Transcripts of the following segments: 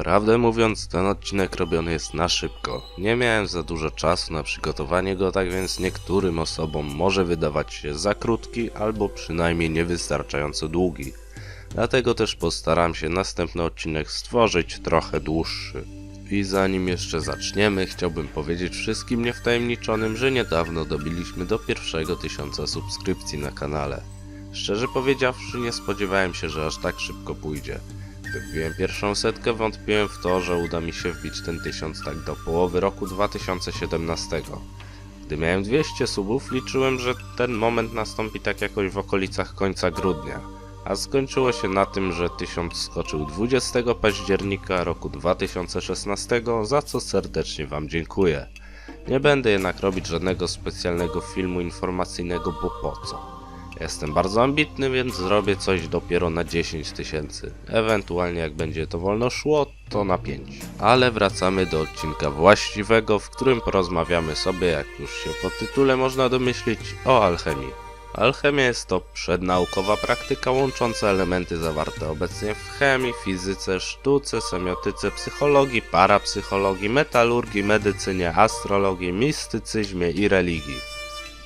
Prawdę mówiąc, ten odcinek robiony jest na szybko. Nie miałem za dużo czasu na przygotowanie go, tak więc niektórym osobom może wydawać się za krótki albo przynajmniej niewystarczająco długi. Dlatego też postaram się następny odcinek stworzyć trochę dłuższy. I zanim jeszcze zaczniemy, chciałbym powiedzieć wszystkim niewtajemniczonym, że niedawno dobiliśmy do pierwszego tysiąca subskrypcji na kanale. Szczerze powiedziawszy, nie spodziewałem się, że aż tak szybko pójdzie. Gdy wbiłem pierwszą setkę, wątpiłem w to, że uda mi się wbić ten tysiąc tak do połowy roku 2017. Gdy miałem 200 subów, liczyłem, że ten moment nastąpi tak jakoś w okolicach końca grudnia. A skończyło się na tym, że 1000 skoczył 20 października roku 2016, za co serdecznie Wam dziękuję. Nie będę jednak robić żadnego specjalnego filmu informacyjnego, bo po co? Jestem bardzo ambitny, więc zrobię coś dopiero na 10 tysięcy. Ewentualnie jak będzie to wolno szło, to na 5. Ale wracamy do odcinka właściwego, w którym porozmawiamy sobie, jak już się po tytule można domyślić, o alchemii. Alchemia jest to przednaukowa praktyka łącząca elementy zawarte obecnie w chemii, fizyce, sztuce, semiotyce, psychologii, parapsychologii, metalurgii, medycynie, astrologii, mistycyzmie i religii.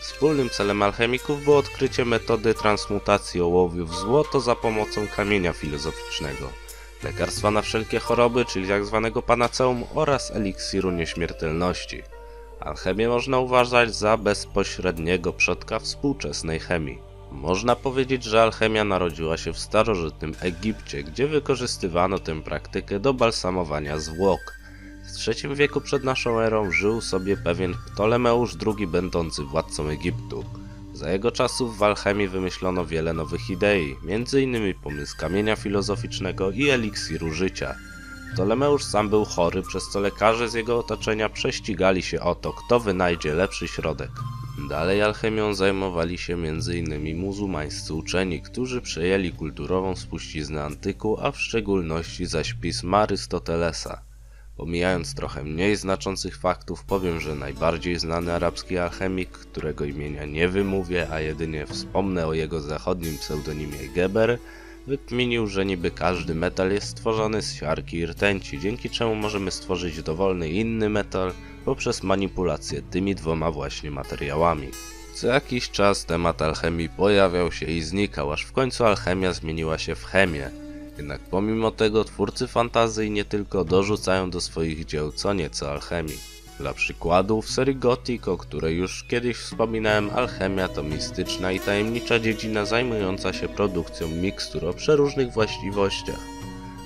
Wspólnym celem alchemików było odkrycie metody transmutacji ołowiu w złoto za pomocą kamienia filozoficznego, lekarstwa na wszelkie choroby, czyli tzw. panaceum oraz eliksiru nieśmiertelności. Alchemię można uważać za bezpośredniego przodka współczesnej chemii. Można powiedzieć, że alchemia narodziła się w starożytnym Egipcie, gdzie wykorzystywano tę praktykę do balsamowania zwłok. W III wieku przed naszą erą żył sobie pewien Ptolemeusz II będący władcą Egiptu. Za jego czasów w alchemii wymyślono wiele nowych idei, m.in. pomysł kamienia filozoficznego i eliksiru życia. Ptolemeusz sam był chory, przez co lekarze z jego otoczenia prześcigali się o to, kto wynajdzie lepszy środek. Dalej alchemią zajmowali się m.in. muzułmańscy uczeni, którzy przejęli kulturową spuściznę antyku, a w szczególności zaś pism Arystotelesa. Pomijając trochę mniej znaczących faktów, powiem, że najbardziej znany arabski alchemik, którego imienia nie wymówię, a jedynie wspomnę o jego zachodnim pseudonimie Geber, wykminił, że niby każdy metal jest stworzony z siarki i rtęci, dzięki czemu możemy stworzyć dowolny inny metal poprzez manipulację tymi dwoma właśnie materiałami. Co jakiś czas temat alchemii pojawiał się i znikał, aż w końcu alchemia zmieniła się w chemię. Jednak pomimo tego twórcy fantazji nie tylko dorzucają do swoich dzieł co nieco alchemii. Dla przykładu w serii Gothic, o której już kiedyś wspominałem, alchemia to mistyczna i tajemnicza dziedzina zajmująca się produkcją mikstur o przeróżnych właściwościach.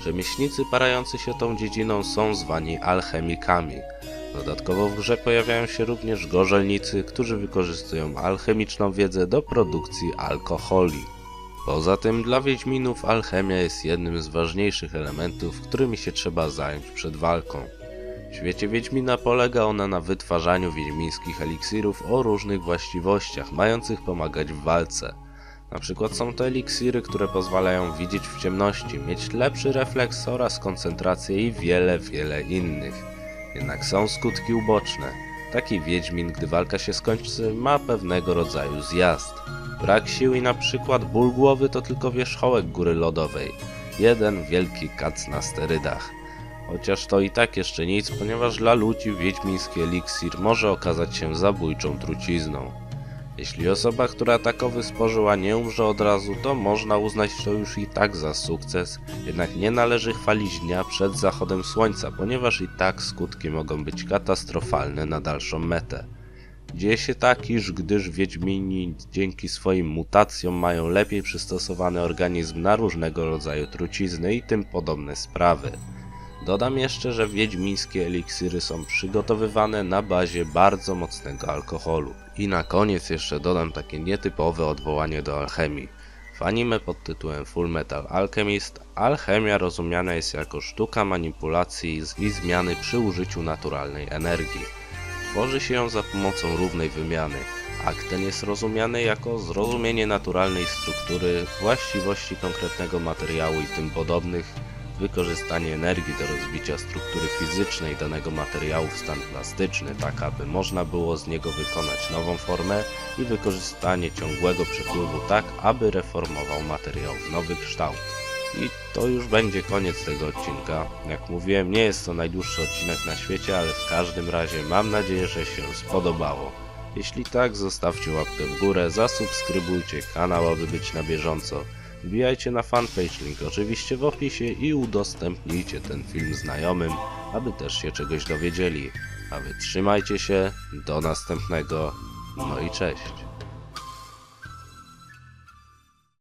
Rzemieślnicy parający się tą dziedziną są zwani alchemikami. Dodatkowo w grze pojawiają się również gorzelnicy, którzy wykorzystują alchemiczną wiedzę do produkcji alkoholi. Poza tym dla Wiedźminów alchemia jest jednym z ważniejszych elementów, którymi się trzeba zająć przed walką. W świecie Wiedźmina polega ona na wytwarzaniu wiedźmińskich eliksirów o różnych właściwościach, mających pomagać w walce. Na przykład są to eliksiry, które pozwalają widzieć w ciemności, mieć lepszy refleks oraz koncentrację i wiele, wiele innych. Jednak są skutki uboczne. Taki Wiedźmin, gdy walka się skończy, ma pewnego rodzaju zjazd. Brak sił i na przykład ból głowy to tylko wierzchołek góry lodowej. Jeden wielki kac na sterydach. Chociaż to i tak jeszcze nic, ponieważ dla ludzi wiedźmiński eliksir może okazać się zabójczą trucizną. Jeśli osoba, która takowy spożyła nie umrze od razu, to można uznać to już i tak za sukces, jednak nie należy chwalić dnia przed zachodem słońca, ponieważ i tak skutki mogą być katastrofalne na dalszą metę. Dzieje się tak, iż gdyż Wiedźmini dzięki swoim mutacjom mają lepiej przystosowany organizm na różnego rodzaju trucizny i tym podobne sprawy. Dodam jeszcze, że wiedźmińskie eliksiry są przygotowywane na bazie bardzo mocnego alkoholu. I na koniec jeszcze dodam takie nietypowe odwołanie do alchemii. W anime pod tytułem Full Metal Alchemist alchemia rozumiana jest jako sztuka manipulacji i zmiany przy użyciu naturalnej energii. Tworzy się ją za pomocą równej wymiany. Akt ten jest rozumiany jako zrozumienie naturalnej struktury, właściwości konkretnego materiału i tym podobnych, wykorzystanie energii do rozbicia struktury fizycznej danego materiału w stan plastyczny, tak aby można było z niego wykonać nową formę i wykorzystanie ciągłego przepływu tak, aby reformował materiał w nowy kształt. I to już będzie koniec tego odcinka. Jak mówiłem, nie jest to najdłuższy odcinek na świecie, ale w każdym razie mam nadzieję, że się spodobało. Jeśli tak, zostawcie łapkę w górę, zasubskrybujcie kanał, aby być na bieżąco. Wbijajcie na fanpage, link oczywiście w opisie i udostępnijcie ten film znajomym, aby też się czegoś dowiedzieli. A wy trzymajcie się, do następnego, no i cześć.